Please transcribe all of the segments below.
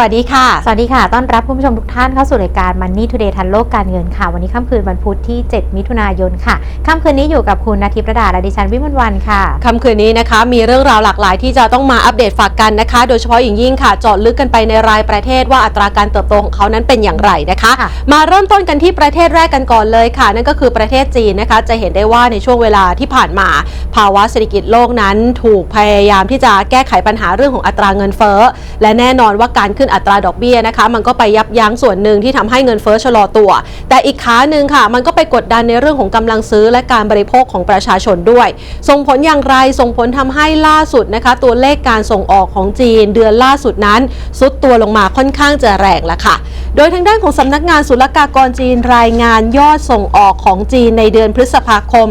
วัสดีค่ะ สวัสดีค่ะ ต้อนรับคุณผู้ชมทุกท่านเข้าสู่รายการ Money Today ทันโลกการเงินค่ะ วันนี้ค่ำคืนวันพุธที่ 7 มิถุนายนค่ะ ค่ำคืนนี้อยู่กับคุณนาทิพย์ระดาและดิฉันวิมลวันค่ะ ค่ำคืนนี้นะคะ มีเรื่องราวหลากหลายที่จะต้องมาอัปเดตฝากกันนะคะ โดยเฉพาะอย่างยิ่งค่ะเจาะลึกกันไปในรายประเทศว่าอัตราการเติบโตของเขานั้นเป็นอย่างไรนะคะค่ะมาเริ่มต้นกันที่ประเทศแรกกันก่อนเลยค่ะ นั่นก็คือประเทศจีนนะคะ จะเห็นได้ว่าในช่วงเวลาที่ผ่านมา ภาวะเศรษฐกิจโลกนั้น ถูกพยายามที่จะแก้ไขปัญหาเรื่องของอัตราเงินเฟ้อและแน่นอนว่าการขึ้นอัตราดอกเบี้ยนะคะ มันก็ไปยับยั้งส่วนหนึ่งที่ทำให้เงินเฟ้อชะลอตัว แต่อีกขาหนึ่งค่ะ มันก็ไปกดดันในเรื่องของกำลังซื้อและการบริโภคของประชาชนด้วย ส่งผลอย่างไรส่งผลทำให้ล่าสุดนะคะ ตัวเลขการส่งออกของจีน เดือนล่าสุดนั้นซุดตัวลงมาค่อนข้างจะแรงละค่ะ โดยทางด้านของสำนักงานศุลกากรจีนรายงานยอดส่งออกของจีนในเดือนพฤษภาคม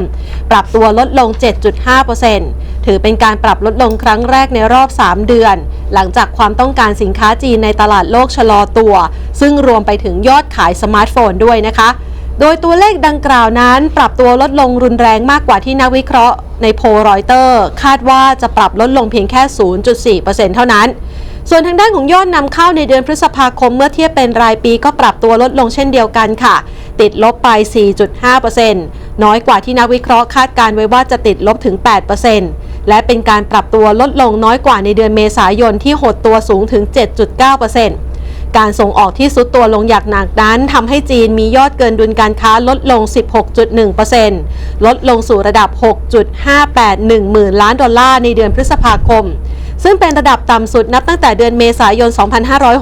ปรับตัวลดลง 7.5%ถือเป็นการปรับลดลงครั้งแรกในรอบ 3 เดือน หลังจากความต้องการสินค้าจีนในตลาดโลกชะลอตัว ซึ่งรวมไปถึงยอดขายสมาร์ทโฟนด้วยนะคะ โดยตัวเลขดังกล่าวนั้นปรับตัวลดลงรุนแรงมากกว่าที่นักวิเคราะห์ในโพลรอยเตอร์ คาดว่าจะปรับลดลงเพียงแค่ 0.4%เท่านั้นส่วนทางด้านของยอดนำเข้าในเดือนพฤษภาคมเมื่อเทียบเป็นรายปีก็ปรับตัวลดลงเช่นเดียวกันค่ะ ติดลบไป 4.5%น้อยกว่าที่นักวิเคราะห์คาดการไว้ว่าจะติดลบถึง 8% และเป็นการปรับตัวลดลงน้อยกว่าในเดือนเมษายนที่หดตัวสูงถึง 7.9%การส่งออกที่สุดตัวลงอย่างหนักนั้นทำให้จีนมียอดเกินดุลการค้าลดลง 16.1%ลดลงสู่ระดับ 6.581หมื่นล้านดอลลาร์ในเดือนพฤษภาคมซึ่งเป็นระดับต่ำสุดนับตั้งแต่เดือนเมษายน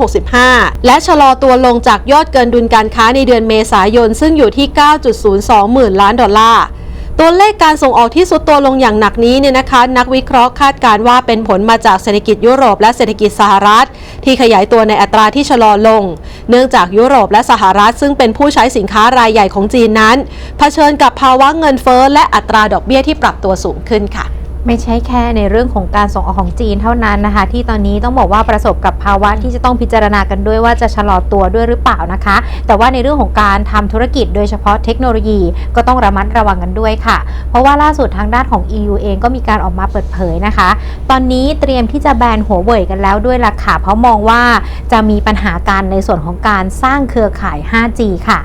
2565 และชะลอตัวลงจากยอดเกินดุลการค้าในเดือนเมษายน ซึ่งอยู่ที่ 9.02 หมื่นล้านดอลลาร์ ตัวเลขการส่งออกที่สุดตัวลงอย่างหนักนี้เนี่ยนะคะ นักวิเคราะห์คาดการว่าเป็นผลมาจากเศรษฐกิจยุโรปและเศรษฐกิจสหรัฐ ที่ขยายตัวในอัตราที่ชะลอลง เนื่องจากยุโรปและสหรัฐ ซึ่งเป็นผู้ใช้สินค้ารายใหญ่ของจีนนั้นเผชิญกับภาวะเงินเฟ้อและอัตราดอกเบี้ยที่ปรับตัวสูงขึ้นค่ะ ไม่ใช่แค่ในเรื่องของการส่งออกของจีนเท่านั้นนะคะ ที่ตอนนี้ต้องบอกว่าประสบกับภาวะที่จะต้องพิจารณากันด้วยว่าจะชะลอตัวด้วยหรือเปล่านะคะ แต่ว่าในเรื่องของการทำธุรกิจโดยเฉพาะเทคโนโลยีก็ต้องระมัดระวังกันด้วยค่ะ เพราะว่าล่าสุดทางด้านของ EU เองก็มีการออกมาเปิดเผยนะคะ ตอนนี้เตรียมที่จะแบนหัวเว่ยกันแล้วด้วยล่ะค่ะเพราะมองว่าจะมีปัญหาการในส่วนของการสร้างเครือข่าย 5G ค่ะ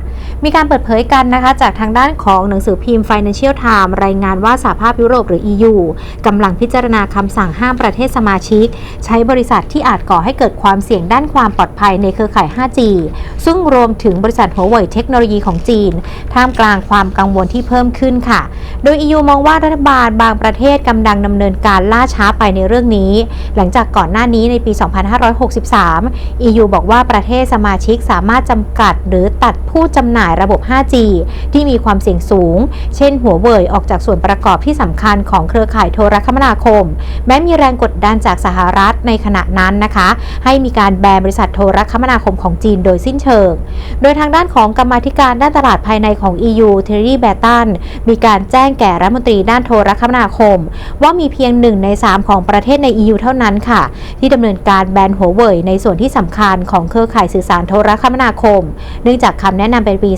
มีการเปิดเผยกันนะคะจากทางด้านของหนังสือพิมพ์ Financial Times รายงานว่าสหภาพยุโรปหรือ EU กำลังพิจารณาคำสั่งห้ามประเทศสมาชิก ใช้บริษัทที่อาจก่อให้เกิดความเสี่ยงด้านความปลอดภัยในเครือข่าย 5G ซึ่งรวมถึงบริษัทหัวเว่ยเทคโนโลยีของจีน ท่ามกลางความกังวลที่เพิ่มขึ้นค่ะ โดย EU มองว่ารัฐบาลบางประเทศกำลังดำเนินการล่าช้าไปในเรื่องนี้ หลังจากก่อนหน้านี้ในปี 2563 EU บอกว่าประเทศสมาชิกสามารถจำกัดหรือตัดผู้จำหน่ายขายระบบ 5G ที่มีความเสี่ยงสูง เช่น หัวเว่ยออกจากส่วนประกอบที่สำคัญของเครือข่ายโทรคมนาคม แม้มีแรงกดดันจากสหรัฐในขณะนั้นนะคะ ให้มีการแบนบริษัทโทรคมนาคมของจีนโดยสิ้นเชิง โดยทางด้านของกรรมาธิการด้านตลาดภายในของ EU เทอรี่แบตันมีการแจ้งแก่รัฐมนตรีด้านโทรคมนาคม ว่ามีเพียงหนึ่งใน 3 ของประเทศใน EU เท่านั้นค่ะ ที่ดำเนินการแบนหัวเว่ยในส่วนที่สำคัญของเครือข่ายสื่อสารโทรคมนาคม เนื่องจากคำแนะนำเป็นปี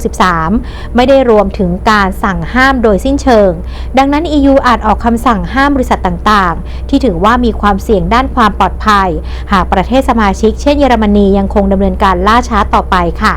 2563 ไม่ได้รวมถึงการสั่งห้ามโดยสิ้นเชิง ดังนั้น EU อาจออกคำสั่งห้ามบริษัทต่างๆ ที่ถือว่ามีความเสี่ยงด้านความปลอดภัย หากประเทศสมาชิกเช่นเยอรมนียังคงดำเนินการล่าช้าต่อไปค่ะ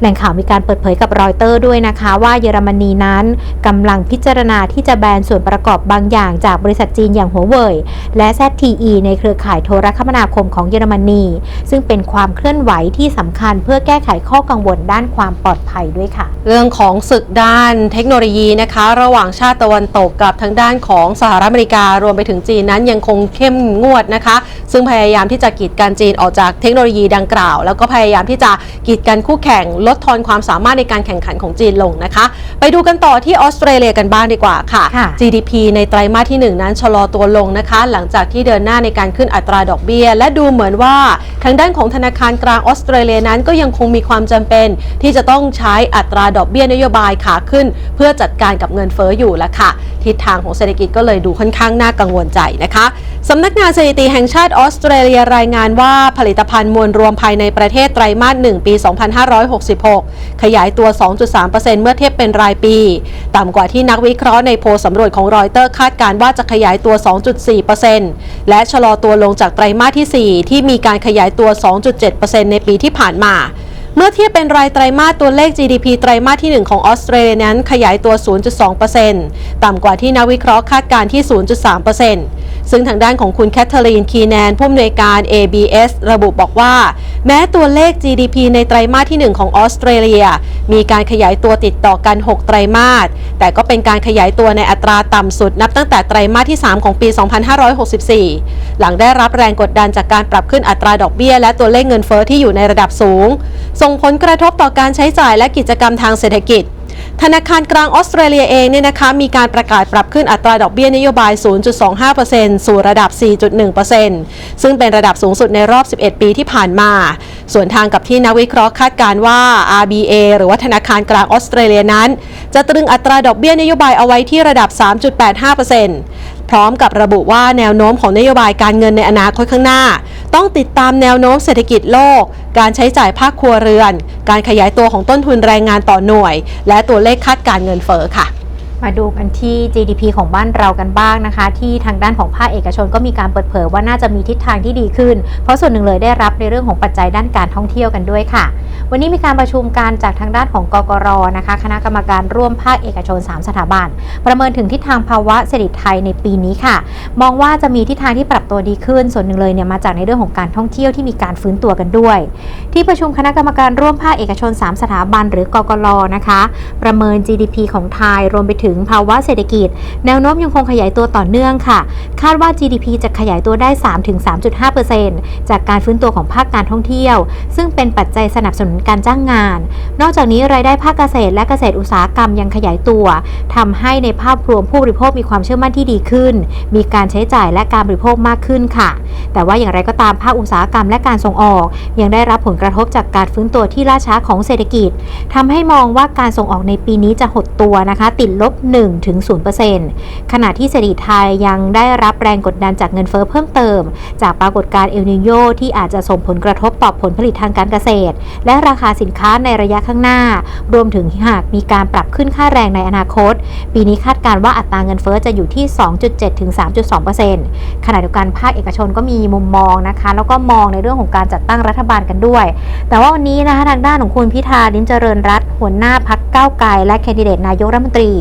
แหล่งข่าวมีการเปิดเผยกับรอยเตอร์ด้วยนะคะว่าเยอรมนีนั้นกำลังพิจารณาที่จะแบนส่วนประกอบบางอย่างจากบริษัทจีนอย่างหัวเว่ยและ ZTE ในเครือข่ายโทรคมนาคมของเยอรมนี ซึ่งเป็นความเคลื่อนไหวที่สำคัญเพื่อแก้ไขข้อกังวลด้านความปลอดภัยด้วยค่ะ เรื่องของศึกด้านเทคโนโลยีนะคะ ระหว่างชาติตะวันตกกับทางด้านของสหรัฐอเมริการวมไปถึงจีนนั้นยังคงเข้มงวดนะคะ ซึ่งพยายามที่จะกีดกันจีนออกจากเทคโนโลยีดังกล่าว แล้วก็พยายามที่จะกีดกันคู่แข่งลดทอนความสามารถในการแข่งขันของจีนลงนะคะ ไปดูกันต่อที่ออสเตรเลียกันบ้างดีกว่าค่ะค่ะ GDP ในไตรมาสที่ 1 นั้นชะลอตัวลงนะคะ หลังจากที่เดินหน้าในการขึ้นอัตราดอกเบี้ย และดูเหมือนว่าทางด้านของธนาคารกลางออสเตรเลียนั้นก็ยังคงมีความจำเป็น ที่จะต้องใช้อัตราดอกเบี้ยนโยบายขาขึ้น เพื่อจัดการกับเงินเฟ้ออยู่ละค่ะ ทิศทางของเศรษฐกิจก็เลยดูค่อนข้างน่ากังวลใจนะคะสำนักงานสถิติแห่งชาติออสเตรเลียรายงานว่าผลิตภัณฑ์มวลรวมภายในประเทศไตรมาส 1 ปี 2566 ขยายตัว 2.3%เมื่อเทียบเป็นรายปี ต่ำกว่าที่นักวิเคราะห์ในโพลสำรวจของรอยเตอร์คาดการณ์ว่าจะขยายตัว 2.4%และชะลอตัวลงจากไตรมาสที่ 4 ที่มีการขยายตัว 2.7%ในปีที่ผ่านมาเมื่อเทียบเป็นรายไตรมาสตัวเลข GDP ไตรมาสที่ 1 ของออสเตรเลียนั้นขยายตัว 0.2%ต่ำกว่าที่นักวิเคราะห์คาดการณ์ที่ 0.3% ซึ่งทางด้านของคุณแคทเธอรีนคีแนนผู้อำนวยการ ABS ระบุบอกว่า แม้ตัวเลข GDP ในไตรมาสที่ 1 ของออสเตรเลีย มีการขยายตัวติดต่อกัน 6 ไตรมาส แต่ก็เป็นการขยายตัวในอัตราต่ำสุดนับตั้งแต่ไตรมาสที่ 3 ของปี 2564 หลังได้รับแรงกดดันจากการปรับขึ้นอัตราดอกเบี้ย และตัวเลขเงินเฟ้อที่อยู่ในระดับสูง ส่งผลกระทบต่อการใช้จ่ายและกิจกรรมทางเศรษฐกิจ ธนาคารกลางออสเตรเลียเองเนี่ยนะคะมีการประกาศปรับขึ้นอัตราดอกเบี้ยนโยบาย 0.25%สู่ระดับ 4.1%ซึ่งเป็นระดับสูงสุดในรอบ 11 ปีที่ผ่านมา ส่วนทางกับที่นักวิเคราะห์คาดการณ์ว่า RBA หรือว่าธนาคารกลางออสเตรเลียนั้น จะตรึงอัตราดอกเบี้ยนโยบายเอาไว้ที่ระดับ 3.85% พร้อมกับระบุว่าแนวโน้มของนโยบายการเงินในอนาคตข้างหน้า ต้องติดตามแนวโน้มเศรษฐกิจโลก การใช้จ่ายภาคครัวเรือน การขยายตัวของต้นทุนแรงงานต่อหน่วย และตัวเลขคาดการเงินเฟ้อค่ะมาดูกันที่ GDP ของบ้านเรากันบ้างนะคะ ที่ทางด้านของภาคเอกชนก็มีการเปิดเผยว่าน่าจะมีทิศทางที่ดีขึ้น เพราะส่วนหนึ่งเลยได้รับในเรื่องของปัจจัยด้านการท่องเที่ยวกันด้วยค่ะวันนี้มีการประชุมการจากทางด้านของกกรนะคะคณะกรรมการร่วมภาคเอกชน 3 สถาบัน ประเมินถึงทิศทางภาวะเศรษฐกิจไทยในปีนี้ค่ะ มองว่าจะมีทิศทางที่ปรับตัวดีขึ้น ส่วนหนึ่งเลยเนี่ยมาจากในเรื่องของการท่องเที่ยวที่มีการฟื้นตัวกันด้วย ที่ประชุมคณะกรรมการร่วมภาคเอกชน 3 สถาบัน หรือกกรนะคะ ประเมิน GDP ของไทยรวมไปถึงภาวะเศรษฐกิจ แนวโน้มยังคงขยายตัวต่อเนื่องค่ะ คาดว่า GDP จะขยายตัวได้ 3-3.5%จากการฟื้นตัวของภาคการท่องเที่ยว ซึ่งเป็นปัจจัยสนับสนุนการจ้างงาน นอกจากนี้รายได้ภาคเกษตรและเกษตรอุตสาหกรรมยังขยายตัวทำให้ในภาพรวมผู้บริโภคมีความเชื่อมั่นที่ดีขึ้น มีการใช้จ่ายและการบริโภคมากขึ้นค่ะ แต่ว่าอย่างไรก็ตามภาคอุตสาหกรรมและการส่งออก ยังได้รับผลกระทบจากการฟื้นตัวที่ล่าช้าของเศรษฐกิจทำให้มองว่าการส่งออกในปีนี้จะหดตัวนะคะ ติดลบ1-0%ขณะที่เศรษฐกิจไทยยังได้รับแรงกดดันจากเงินเฟ้อเพิ่มเติม จากปรากฏการณ์เอลนิโยที่อาจจะส่งผลกระทบต่อผลผลิตทางการเกษตร และและราคาสินค้าในระยะข้างหน้า รวมถึงหากมีการปรับขึ้นค่าแรงในอนาคต ปีนี้คาดการณ์ว่าอัตราเงินเฟ้อจะอยู่ที่ 2.7 ถึง 3.2%ขณะเดียวกันภาคเอกชนก็มีมุมมองนะคะ แล้วก็มองในเรื่องของการจัดตั้งรัฐบาลกันด้วย แต่ว่าวันนี้นะคะทางด้านของคุณพิธาลิมเจริญรัตหัวหน้าพักก้าวไกลและแคนดิเดตนายกรัฐมนตรี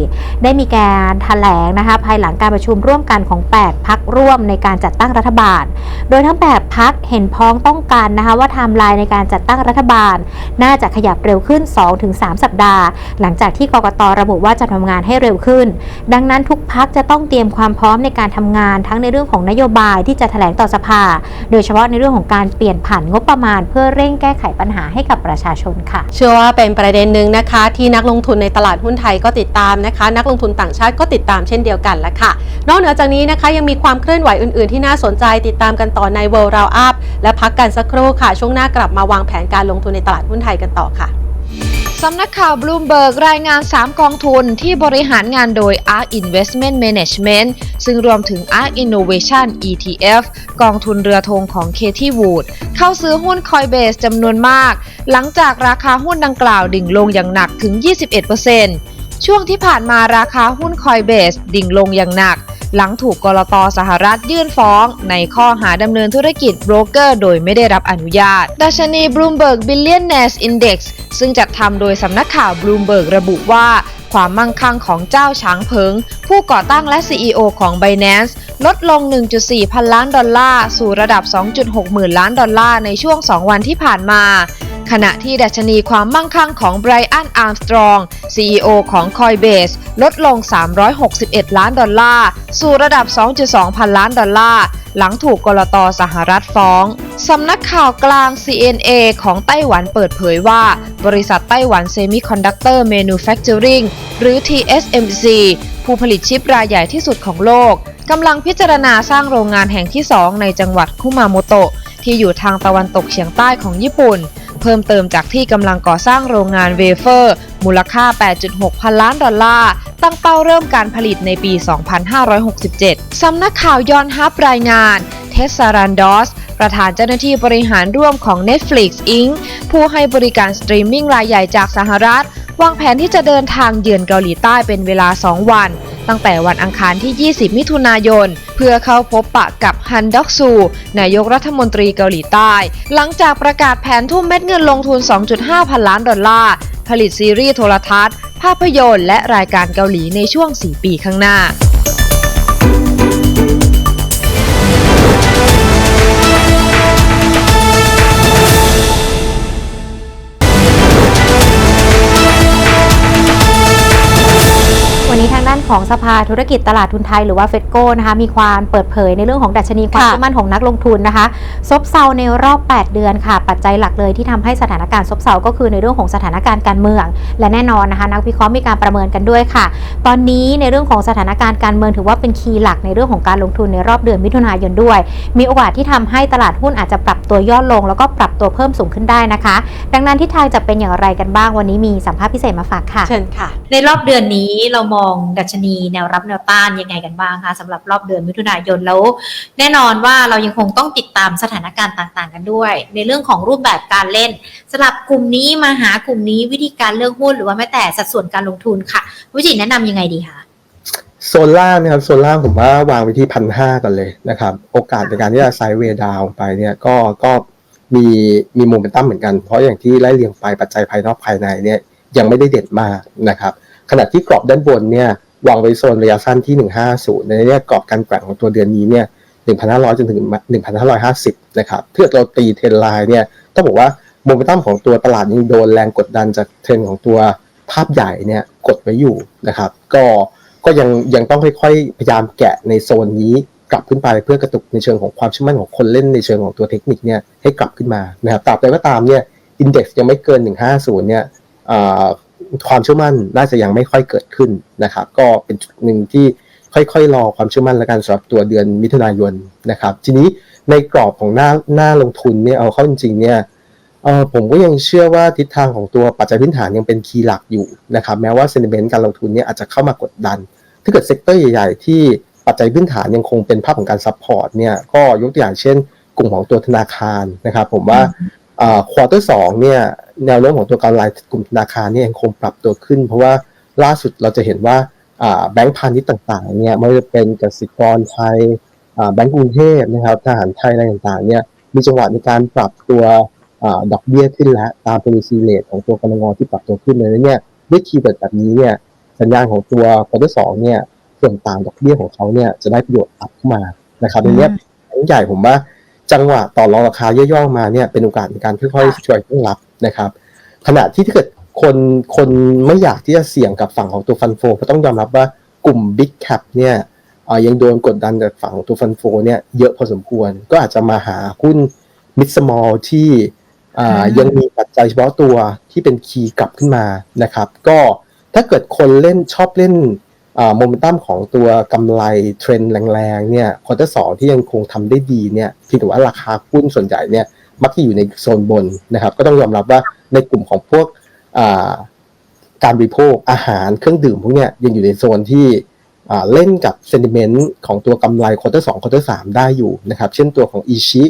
ได้มีการแถลงนะคะภายหลังการประชุมร่วมกันของ 8 พักร่วมในการจัดตั้งรัฐบาล โดยทั้ง 8 พักเห็นพ้องต้องกันนะคะว่าไทม์ไลน์ในการจัดตั้งรัฐบาลน่าจะขยับเร็วขึ้น 2-3 สัปดาห์ หลังจากที่กกตระบุว่าจะทำงานให้เร็วขึ้น ดังนั้นทุกพักจะต้องเตรียมความพร้อมในการทำงานทั้งในเรื่องของนโยบายที่จะแถลงต่อสภา โดยเฉพาะในเรื่องของการเปลี่ยนผันงบประมาณ เพื่อเร่งแก้ไขปัญหาให้กับประชาชนค่ะ เชื่อว่าเป็นประเด็นหนึ่งนะคะ ที่นักลงทุนในตลาดหุ้นไทยก็ติดตามนะคะ นักลงทุนต่างชาติก็ติดตามเช่นเดียวกันละค่ะ นอกเหนือจากนี้นะคะยังมีความเคลื่อนไหวอื่นๆ ที่น่าสนใจติดตามกันต่อใน World Round Up และพักกันสักครู่ค่ะ ช่วงหน้ากลับมาวางแผนการลงทุนในตลาดหุ้นไทยกันต่อค่ะสำนักข่าวบลูมเบิร์กรายงาน 3 กองทุนที่บริหารงานโดย ARK Investment Management ซึ่งรวมถึง ARK Innovation ETF กองทุนเรือธงของ Katie Wood เข้าซื้อหุ้น Coinbase จำนวนมาก หลังจากราคาหุ้นดังกล่าวดิ่งลงอย่างหนักถึง 21%ช่วงที่ผ่านมาราคาหุ้น Coinbase ดิ่งลงอย่างหนัก หลังถูกกรตสหรัฐยื่นฟ้อง ในข้อหาดำเนินธุรกิจโบรกเกอร์โดยไม่ได้รับอนุญาต ดัชนี Bloomberg Billionaires Index ซึ่งจัดทำโดยสำนักข่าว Bloomberg ระบุว่าความมั่งคั่งของเจ้าช้างเพิง ผู้ก่อตั้งและ CEO ของ Binance ลดลง 1.4 พันล้านดอลลาร์ สู่ระดับ 2.6 หมื่นล้านดอลลาร์ในช่วง 2 วันที่ผ่านมา ขณะที่ดัชนีความมั่งคั่งของไบรอัน อาร์มสตรอง CEO ของ Coinbase ลดลง 361 ล้านดอลลาร์ สู่ระดับ 2.2 พันล้านดอลลาร์ หลังถูกกรตสหรัฐฟ้อง สำนักข่าวกลาง CNA ของไต้หวันเปิดเผยว่า บริษัทไต้หวัน Semiconductor Manufacturing หรือ TSMC ผู้ผลิตชิปรายใหญ่ที่สุดของโลกกำลังพิจารณาสร้างโรงงานแห่งที่ 2 ในจังหวัดคุมาโมโตะ ที่อยู่ทางตะวันตกเฉียงใต้ของญี่ปุ่น เพิ่มเติมจากที่กำลังก่อสร้างโรงงานเวเฟอร์ มูลค่า 8.6 พันล้านดอลลาร์ ตั้งเป้าเริ่มการผลิตในปี 2567 สำนักข่าวยอนฮับรายงานเทสซารันดอสประธานเจ้าหน้าที่บริหารร่วมของ Netflix Inc. ผู้ให้บริการสตรีมมิ่งรายใหญ่จากสหรัฐ วางแผนที่จะเดินทางเยือนเกาหลีใต้เป็นเวลา 2 วัน ตั้งแต่วันอังคารที่ 20 มิถุนายน เพื่อเข้าพบปะกับฮันด็อกซู นายกรัฐมนตรีเกาหลีใต้ หลังจากประกาศแผนทุ่มเม็ดเงินลงทุน 2.5 พันล้านดอลลาร์ ผลิตซีรีส์โทรทัศน์ ภาพยนตร์และรายการเกาหลีในช่วง 4 ปีข้างหน้า ของสภาธุรกิจตลาดทุนไทยหรือว่าเฟดโกนะคะมีความเปิดเผยในเรื่องของดัชนีความค่ะเชื่อมั่นของนักลงทุนนะคะ ซบเซาในรอบ 8 เดือนค่ะ ปัจจัยหลักเลยที่ทำให้สถานการณ์ซบเซาก็คือในเรื่องของสถานการณ์การเมือง และแน่นอนนะคะ นักวิเคราะห์มีการประเมินกันด้วยค่ะ ตอนนี้ในเรื่องของสถานการณ์การเมืองถือว่าเป็นคีย์หลักในเรื่องของการลงทุนในรอบเดือนมิถุนายนด้วย มีโอกาสที่ทำให้ตลาดหุ้นอาจจะปรับตัวย่อลง แล้วก็ปรับตัวเพิ่มสูงขึ้นได้นะคะ ดังนั้นทิศทางจะเป็นอย่างไรกันบ้างวันนี้มีสัมภาษณ์พิเศษมาฝากค่ะเชิญค่ะ ในรอบเดือนนี้เรามองดัชนี แนวรับแนวต้านยังไงกันบ้างคะสำหรับรอบเดือนมิถุนายนแล้ว แน่นอนว่าเรายังคงต้องติดตามสถานการณ์ต่างๆ กันด้วย ในเรื่องของรูปแบบการเล่นสำหรับกลุ่มนี้มาหากลุ่มนี้วิธีการเลือกหุ้นหรือว่าแม้แต่สัดส่วนการลงทุนค่ะวิจิตแนะนำยังไงดีคะโซนล่างนะครับโซนล่างผมว่าวางไว้ที่พันห้ากันเลยนะครับ โอกาสในการที่จะไซด์เวดาวไปเนี่ยก็ก็มีมีโมเมนตัมเหมือนกัน เพราะอย่างที่ไล่เรียงไปปัจจัยภายนอกภายในเนี่ยยังไม่ได้เด่นมากนะครับ ขณะที่กรอบด้านบนเนี่ย วางไว้โซนระยะสั้นที่ 150 ในเนี้กรอบการแกว่งของตัวเดือนนี้เนี่ย 1,500 จนถึง 1,550 นะครับถ้าเกิดเราตีเทรนไลน์เนี่ยต้องบอกว่าโมเมนตัมของตัวตลาดยังโดนแรงกดดันจากเทรนของตัวภาพใหญ่เนี่ยกดไว้อยู่นะครับ ก็ก็ยังยังต้องค่อยๆพยายามแกะในโซนนี้กลับขึ้นไปเพื่อกระตุกในเชิงของความเชื่อมั่นของคนเล่นในเชิงของตัวเทคนิคเนี่ยให้กลับขึ้นมานะครับตราบใดก็ตามเนี่ยอินเด็กซ์ยังไม่เกิน 150 เนี่ยอ่า ความเชื่อมั่นน่าจะยังไม่ค่อยเกิดขึ้นนะครับ ก็เป็นจุดหนึ่งที่ค่อยๆ รอความเชื่อมั่นแล้วกันสำหรับตัวเดือนมิถุนายนนะครับ ทีนี้ในกรอบของหน้าหน้าลงทุนเนี่ยเอาเข้าจริงๆเนี่ยเออผมก็ยังเชื่อว่าทิศทางของตัวปัจจัยพื้นฐานยังเป็นคีย์หลักอยู่นะครับ แม้ว่าเซนิเมนต์การลงทุนเนี่ยอาจจะเข้ามากดดัน ถ้าเกิดเซกเตอร์ใหญ่ๆ ที่ปัจจัยพื้นฐานยังคงเป็นภาพของการซัพพอร์ตเนี่ยก็ยกตัวอย่างเช่น กลุ่มของตัวธนาคารนะครับ ผมว่า ควอเตอร์สองเนี่ยแนวโน้มของตัวการรายกลุ่มธนาคารเนี่ยยังคงปรับตัวขึ้น เพราะว่าล่าสุดเราจะเห็นว่าอ่าแบงก์พาณิชย์ต่างๆเนี่ยไม่ว่าจะเป็นกสิกรไทยอ่าแบงก์กรุงเทพนะครับทหารไทยอะไรต่างๆเนี่ยมีจังหวะในการปรับตัวอาดอกเบี้ยขึ้นแล้วตาม policy rate ของตัวกรงงที่ปรับตัวขึ้นเลยเนี่ยด้วยคีย์เวิร์ดแบบนี้เนี่ยสัญญาณของตัวควอเตอร์สองเนี่ยส่วนต่างดอกเบี้ยของเขาเนี่ยจะได้ประโยชน์อัพเข้ามานะครับในเนี้ยทั้งใหญ่ผมว่า จังหวะต่อรองราคาย่อๆมาเนี่ยเป็นโอกาสในการค่อยๆช่วยตั้งรับนะครับขณะที่ถ้าเกิดคนคนไม่อยากที่จะเสี่ยงกับฝั่งของตัวฟันโฟก็ต้องยอมรับว่ากลุ่ม Big Cap เนี่ยอ่ายังโดนกดดันจากฝั่งของตัวฟันโฟเนี่ยเยอะพอสมควร ก็อาจจะมาหาหุ้น mid small ที่อ่ายังมีปัจจัยเฉพาะตัวที่เป็นคีย์กลับขึ้นมานะครับ ก็ถ้าเกิดคนเล่นชอบเล่น โมเมนตัมของตัวกำไรเทรนด์แรงๆเนี่ยควอเตอร์สองที่ยังคงทำได้ดีเนี่ยเพียงแต่ว่าราคาหุ้นส่วนใหญ่เนี่ยมักจะอยู่ในโซนบนนะครับ ก็ต้องยอมรับว่าในกลุ่มของพวกอ่าการบริโภคอาหารเครื่องดื่มพวกเนี้ยยังอยู่ในโซนที่อ่าเล่นกับเซนติเมนต์ของตัวกำไรควอเตอร์สองควอเตอร์สามได้อยู่นะครับเช่นตัวของอีชิ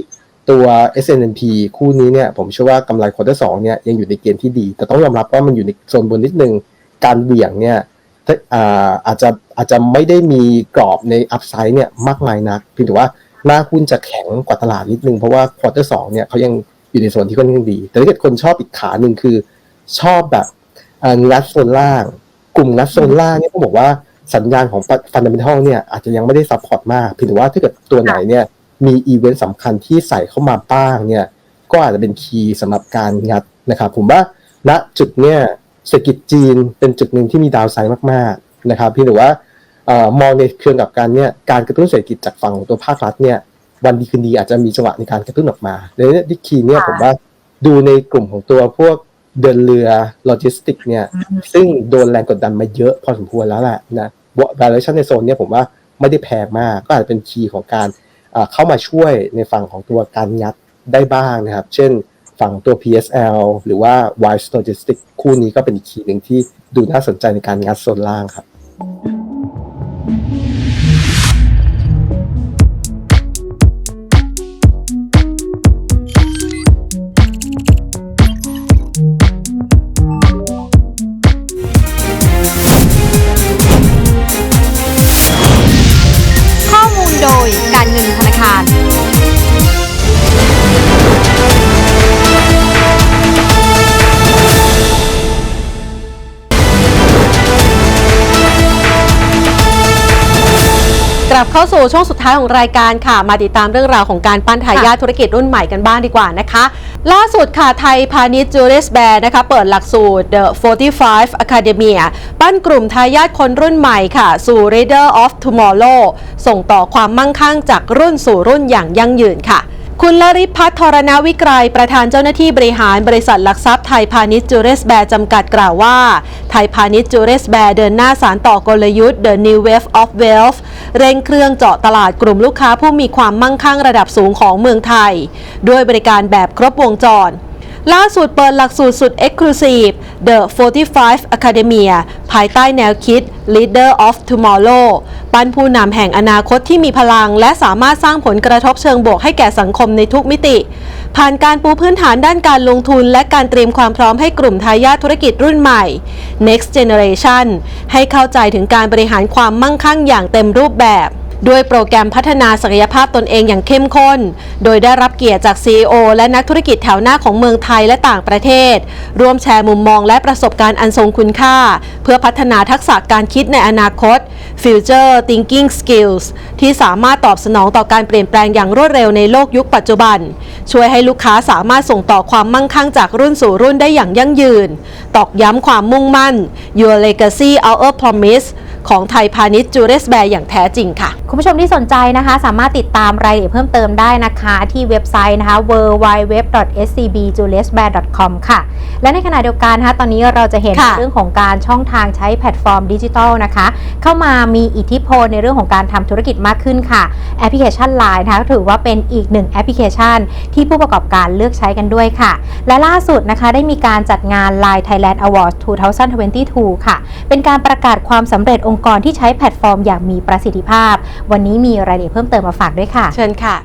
ตัว S&P คู่นี้เนี่ยผมเชื่อว่ากำไรควอเตอร์สองเนี่ยยังอยู่ในเกณฑ์ที่ดี แต่ต้องยอมรับว่ามันอยู่ในโซนบนนิดนึง การเหวี่ยงเนี่ย อาจจะอาจจะไม่ได้มีกรอบในอัพไซด์เนี่ยมากมายนักเพียงแต่ว่าหน้าหุ้นจะแข็งกว่าตลาดนิดนึง เพราะว่าควอเตอร์สองเนี่ยเขายังอยู่ในโซนที่ค่อนข้างดี แต่ถ้าเกิดคนชอบอีกขาหนึ่งคือ ชอบแบบงัดโซนล่าง กลุ่มงัดโซนล่างเนี่ยต้องบอกว่าสัญญาณของฟันเดเมนทัลเนี่ยอาจจะยังไม่ได้ซัพพอร์ตมากเพียงแต่ว่าถ้าเกิดตัวไหนเนี่ยมีอีเวนต์สำคัญที่ใส่เข้ามาบ้างเนี่ยก็อาจจะเป็นคีย์สำหรับการงัดนะครับผมว่าณจุดเนี่ย เศรษฐกิจจีนเป็นจุดหนึ่งที่มีดาวไซด์มากๆนะครับพี่หรือว่าเอ่อมองในเชิงกับการเนี่ยการกระตุ้นเศรษฐกิจจากฝั่งของตัวภาครัฐเนี่ยวันดีคืนดีอาจจะมีจังหวะในการกระตุ้นออกมาในนี้ดิคีย์เนี่ยผมว่าดูในกลุ่มของตัวพวกเดินเรือโลจิสติกเนี่ยซึ่งโดนแรงกดดันมาเยอะพอสมควรแล้วแหละนะ valuation ในโซนเนี่ยผมว่าไม่ได้แพงมาก ก็อาจจะเป็นคีย์ของการเข้ามาช่วยในฝั่งของตัวการงัดได้บ้างนะครับ เช่น ฝั่งตัว PSL หรือว่า Wise Logistics คู่นี้ก็เป็นอีกคีย์หนึ่งที่ดูน่าสนใจในการงัดโซนล่างครับ ลับเข้าสู่ช่วงสุดท้ายของรายการค่ะ มาติดตามเรื่องราวของการปั้นทายาทธุรกิจรุ่นใหม่กันบ้างดีกว่านะคะ ล่าสุดค่ะไทยพาณิชย์จูเ s สแบร์นะคะ เปิดหลักสูตร The 45 Academia ปั้นกลุ่มทายาทคนรุ่นใหม่ค่ะ สู่ Leader of Tomorrow ส่งต่อความมั่งคั่งจากรุ่นสู่รุ่นอย่างยั่งยืนค่ะ คุณลริพัฒน์ธรณวิกรยประธานเจ้าหน้าที่บริหารบริษัทหลักทรัพย์ไทยพาณิชย์จูเรสแบร์จำกัดกล่าวว่า ไทยพาณิชย์จูเรสแบร์เดินหน้าสารต่อกลยุทธ์ The New Wave of Wealth เร่งเครื่องเจาะตลาดกลุ่มลูกค้าผู้มีความมั่งคั่งระดับสูงของเมืองไทย ด้วยบริการแบบครบวงจร ล่าสุดเปิดหลักสูตรสุด Exclusive The 45 Academia ภายใต้แนวคิด Leader of Tomorrow ปั้นผู้นำแห่งอนาคตที่มีพลัง และสามารถสร้างผลกระทบเชิงบวกให้แก่สังคมในทุกมิติ ผ่านการปูพื้นฐานด้านการลงทุน และการเตรียมความพร้อมให้กลุ่มทายาทธุรกิจรุ่นใหม่ Next Generation ให้เข้าใจถึงการบริหารความมั่งคั่งอย่างเต็มรูปแบบ ด้วยโปรแกรมพัฒนาศักยภาพตนเองอย่างเข้มข้น โดยได้รับเกียรติจาก CEO และนักธุรกิจแถวหน้าของเมืองไทยและต่างประเทศ ร่วมแชร์มุมมองและประสบการณ์อันทรงคุณค่า เพื่อพัฒนาทักษะการคิดในอนาคต Future Thinking Skills ที่สามารถตอบสนองต่อการเปลี่ยนแปลงอย่างรวดเร็วในโลกยุคปัจจุบัน ช่วยให้ลูกค้าสามารถส่งต่อความมั่งคั่งจากรุ่นสู่รุ่นได้อย่างยั่งยืน ตอกย้ำความมุ่งมั่น Your Legacy Our Promise ของไทยพาณิชย์จูเรสแบร์อย่างแท้จริงค่ะ คุณผู้ชมที่สนใจนะคะ สามารถติดตามรายละเอียดเพิ่มเติมได้นะคะ ที่เว็บไซต์นะคะ www.scbjuliusbear.com ค่ะ และในขณะเดียวกันนะคะตอนนี้เราจะเห็นค่ะเรื่องของการช่องทางใช้แพลตฟอร์มดิจิทัลนะคะ เข้ามามีอิทธิพลในเรื่องของการทำธุรกิจมากขึ้นค่ะแอปพลิเคชัน Line นะคะถือว่าเป็นอีกหนึ่งแอปพลิเคชัน ที่ผู้ประกอบการเลือกใช้กันด้วยค่ะ และล่าสุดนะคะได้มีการจัดงาน Line Thailand Awards 2022 ค่ะ เป็นการประกาศความสำเร็จองค์กรที่ใช้แพลตฟอร์มอย่างมีประสิทธิภาพ วันนี้มีรายละเอียดเพิ่มเติมมาฝากด้วยค่ะ เชิญค่ะ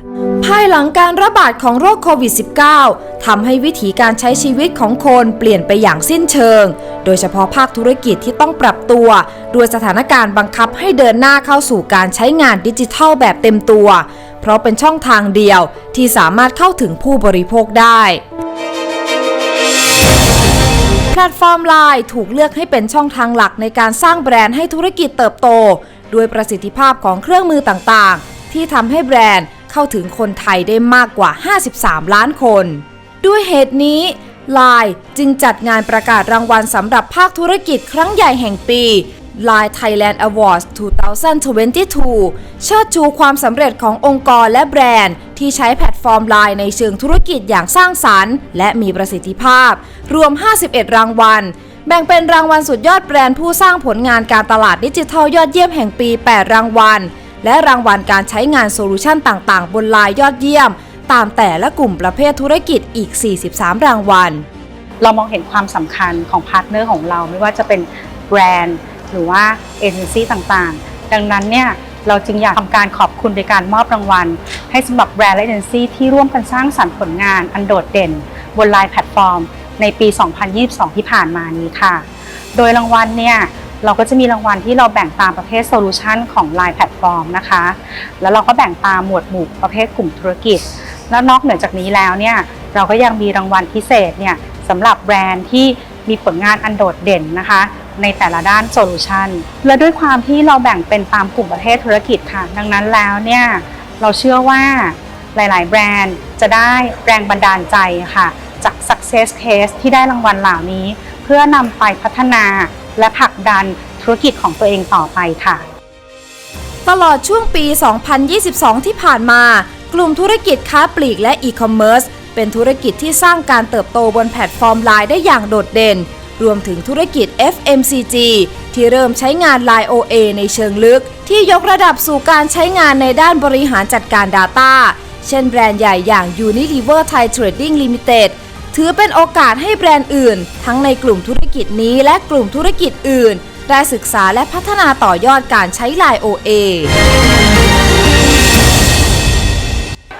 ภายหลังการระบาดของโรคโควิด -19 ทำให้วิถีการใช้ชีวิตของคนเปลี่ยนไปอย่างสิ้นเชิง โดยเฉพาะภาคธุรกิจที่ต้องปรับตัวด้วยสถานการณ์บังคับให้เดินหน้าเข้าสู่การใช้งานดิจิทัลแบบเต็มตัว เพราะเป็นช่องทางเดียวที่สามารถเข้าถึงผู้บริโภคได้ พลตฟอร์มไลน์ถูกเลือกให้เป็นช่องทางหลักในการสร้างแบรนด์ให้ธุรกิจเติบโต ด้วยประสิทธิภาพของเครื่องมือต่างๆ ที่ทำให้แบรนด์เข้าถึงคนไทยได้มากกว่า 53 ล้านคน ด้วยเหตุนี้ Line จึงจัดงานประกาศรางวัลสำหรับภาคธุรกิจครั้งใหญ่แห่งปี Line Thailand Awards 2022 เชิดชูความสำเร็จขององค์กรและแบรนด์ ที่ใช้แพลตฟอร์ม Line ในเชิงธุรกิจอย่างสร้างสรรค์ และมีประสิทธิภาพ รวม 51 รางวัล แบ่งเป็นรางวัลสุดยอดแบรนด์ผู้สร้างผลงานการตลาดดิจิทัลยอดเยี่ยมแห่งปี 8 รางวัล และรางวัลการใช้งานโซลูชันต่างๆ บนไลน์ยอดเยี่ยม ตามแต่ละกลุ่มประเภทธุรกิจอีก 43 รางวัล เรามองเห็นความสำคัญของพาร์ทเนอร์ของเราไม่ว่าจะเป็นแบรนด์ หรือว่าเอเจนซี่ต่างๆ ดังนั้นเนี่ยเราจึงอยากทำการขอบคุณโดยการมอบรางวัล ให้สำหรับแบรนด์และเอเจนซี่ที่ร่วมกันสร้างสรรค์ผลงานอันโดดเด่น บนไลน์แพลตฟอร์ม ในปี 2022 ที่ผ่านมานี้ค่ะ โดยรางวัลเนี่ยเราก็จะมีรางวัลที่เราแบ่งตามประเภทโซลูชันของ Line แพลตฟอร์มนะคะ แล้วเราก็แบ่งตามหมวดหมู่ประเภทกลุ่มธุรกิจ แล้วนอกเหนือจากนี้แล้วเนี่ยเราก็ยังมีรางวัลพิเศษเนี่ยสำหรับแบรนด์ที่มีผลงานอันโดดเด่นนะคะ ในแต่ละด้านโซลูชันและด้วยความที่เราแบ่งเป็นตามกลุ่มประเภทธุรกิจค่ะ ดังนั้นแล้วเนี่ยเราเชื่อว่าหลาย ๆ แบรนด์จะได้แรงบันดาลใจค่ะ จาก success case ที่ได้รางวัลเหล่านี้ เพื่อนำไปพัฒนาและผลักดันธุรกิจของตัวเองต่อไปค่ะ ตลอดช่วงปี 2022 ที่ผ่านมา กลุ่มธุรกิจค้าปลีกและอีคอมเมิร์ซเป็นธุรกิจที่สร้างการเติบโตบนแพลตฟอร์ม Line ได้อย่างโดดเด่น รวมถึงธุรกิจ FMCG ที่เริ่มใช้งาน Line OA ในเชิงลึก ที่ยกระดับสู่การใช้งานในด้านบริหารจัดการ Data เช่นแบรนด์ใหญ่อย่าง Unilever Thai Trading Limited ถือเป็นโอกาสให้แบรนด์อื่น ทั้งในกลุ่มธุรกิจนี้และกลุ่มธุรกิจอื่น ได้ศึกษาและพัฒนาต่อยอดการใช้ Line OA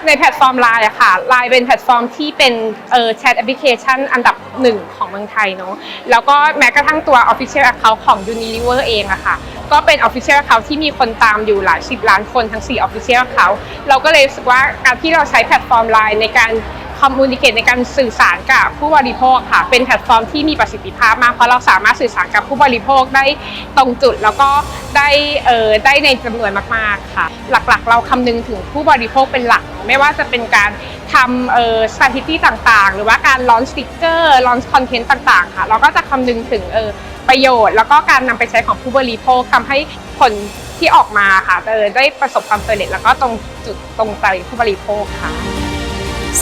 ในแพลตฟอร์มไลน์อะค่ะไลน์เป็นแพลตฟอร์มที่เป็นเออแชทแอปพลิเคชันอันดับหนึ่งของเมืองไทยเนาะแล้วก็แม้กระทั่งตัว Official Account ของ Unilever เองอะค่ะ ก็เป็น Official Account ที่มีคนตามอยู่หลายสิบล้านคนทั้ง 4 Official Account เราก็เลยรู้สึกว่าการที่เราใช้แพลตฟอร์มไลน์ในการ คอมมูนิเคตในการสื่อสารกับผู้บริโภคค่ะ เป็นแพลตฟอร์มที่มีประสิทธิภาพมาก เพราะเราสามารถสื่อสารกับผู้บริโภคได้ตรงจุด แล้วก็ได้เอ่อได้ในจำนวนมาก ๆ ค่ะ หลักๆ เราคำนึงถึงผู้บริโภคเป็นหลัก ไม่ว่าจะเป็นการทำเอ่อสถิติต่างๆ หรือว่าการลอนสติกเกอร์ลอนคอนเทนต์ต่างๆ ค่ะ เราก็จะคำนึงถึงเออประโยชน์ แล้วก็การนำไปใช้ของผู้บริโภคทำให้ผลที่ออกมาค่ะเออได้ประสบความสำเร็จแล้วก็ตรงจุดตรงใจผู้บริโภคค่ะ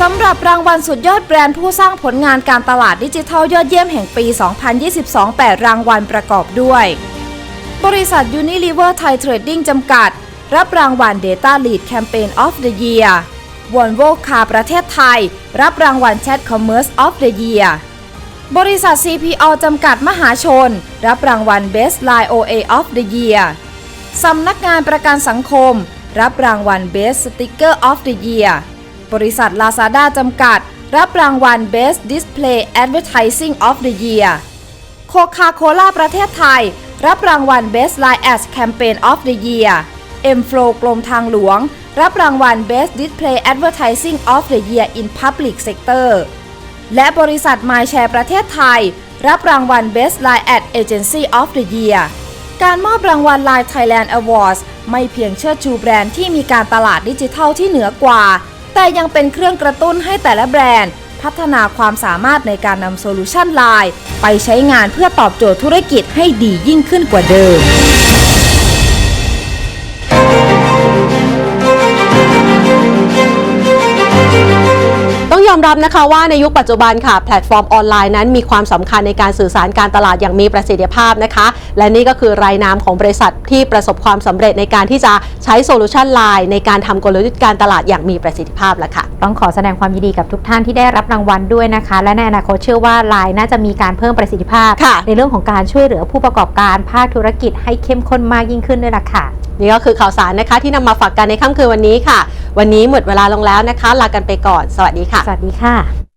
สำหรับรางวัลสุดยอดแบรนด์ผู้สร้างผลงานการตลาดดิจิทัลยอดเยี่ยมแห่งปี 2022 8 รางวัลประกอบด้วย บริษัท Unilever Thai Trading จำกัด รับรางวัล Data Lead Campaign of the Year v o l v o Car ประเทศไทย รับรางวัล Chat Commerce of the Year บริษัท CPO จำกัดมหาชน รับรางวัล Best Line OA of the Year สำนักงานประกันสังคม รับรางวัล Best Sticker of the Year บริษัท Lazada จำกัด รับรางวัล Best Display Advertising of the Year โคคาโคล่าประเทศไทย รับรางวัล Best Line Ads Campaign of the Year M Flow กรมทางหลวง รับรางวัล Best Display Advertising of the Year in Public Sector และบริษัท MyShare ประเทศไทย รับรางวัล Best Line Ad Agency of the Year การมอบรางวัล Line Thailand Awards ไม่เพียงเชิดชูแบรนด์ที่มีการตลาดดิจิทัลที่เหนือกว่า แต่ยังเป็นเครื่องกระตุ้นให้แต่ละแบรนด์ พัฒนาความสามารถในการนำโซลูชันไลน์ไปใช้งานเพื่อตอบโจทย์ธุรกิจให้ดียิ่งขึ้นกว่าเดิม องยอมรับนะคะว่าในยุคปัจจุบันค่ะ แพลตฟอร์มออนไลน์นั้นมีความสำคัญในการสื่อสารการตลาดอย่างมีประสิทธิภาพนะคะ และนี่ก็คือรายนามของบริษัทที่ประสบความสำเร็จในการที่จะใช้โซลูชันไลน์ในการทำกลยุทธ์การตลาดอย่างมีประสิทธิภาพแล้วค่ะ ต้องขอแสดงความยินดีกับทุกท่านที่ได้รับรางวัลด้วยนะคะ และในอนาคตเชื่อว่าไลน์น่าจะมีการเพิ่มประสิทธิภาพค่ะในเรื่องของการช่วยเหลือผู้ประกอบการภาคธุรกิจให้เข้มข้นมากยิ่งขึ้นด้วยล่ะค่ะ นี่ก็คือข่าวสารนะคะที่นำมาฝากกันในค่ำคืนวันนี้ค่ะ วันนี้หมดเวลาลงแล้วนะคะ ลากันไปก่อน สวัสดีค่ะ สวัสดีค่ะ